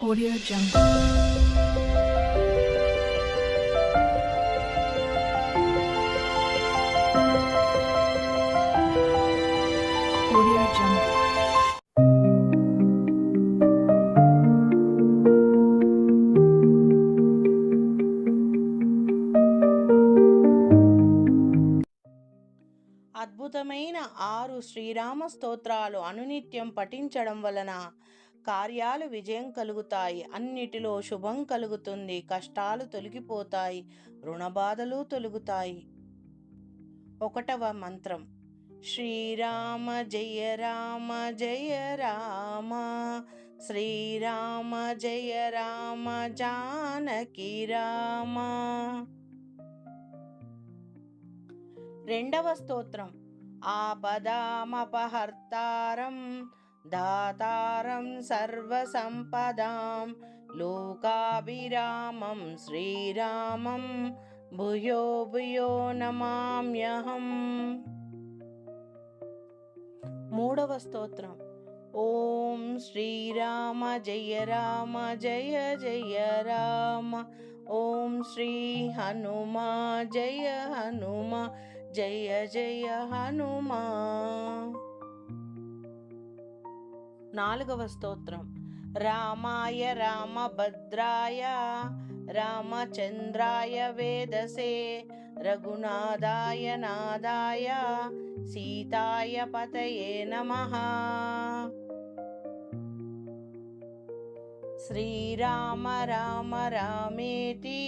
Audio Jungle. Audio Jungle. అద్భుతమైన ఆరు శ్రీరామ స్తోత్రాలు అనునిత్యం పఠించడం వలన కార్యాలు విజయం కలుగుతాయి. అన్నిటిలో శుభం కలుగుతుంది. కష్టాలు తొలగిపోతాయి. రుణబాధలు తొలగుతాయి. ఒకటవ మంత్రం. శ్రీరామ జయ రామ జయ రామ. శ్రీరామ జయ రామ జానకి రామ. రెండవ స్తోత్రం. ఆపదామపహర్తారం. దాతారం సర్వసంపదాం లోకాభిరామం శ్రీరామం భూయో భూయో నమామ్యహం మూడవ స్తోత్రం ఓం శ్రీరామ జయ రామ జయ జయ రామ ఓం శ్రీ హనుమా జయ హనుమా జయ జయ హనుమా నాలుగవ స్తోత్రం రామాయ రామభద్రాయ రామచంద్రాయ వేదసే రఘునాథాయ నాదాయ సీతాయ పతయే నమః శ్రీరామ రామ రామేతి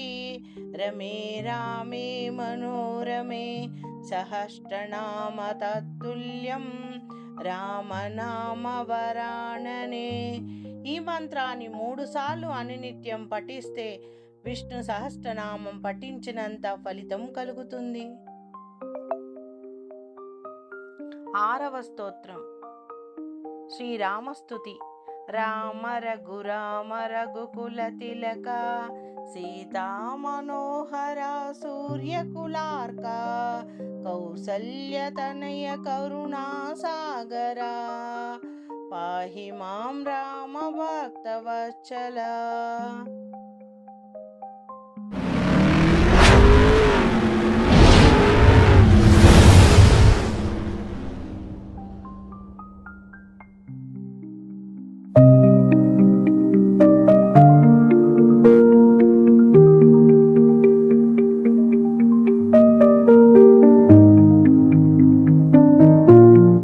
రమే రామే మనోరమే సహస్రనామ తత్తుల్యం రామనామ వరాణనే ఈ మంత్రాన్ని మూడుసార్లు అనునిత్యం పఠిస్తే విష్ణు సహస్రనామం పఠించినంత ఫలితం కలుగుతుంది. ఆరవ స్తోత్రం. శ్రీరామస్తుతి. రామ రఘురామ రఘుకుల తిలక. సీతా మనోహర సూర్యకులార్క. కౌ कौसल्यतनय करुणासागरा पाहि मां रामभक्तवत्सला।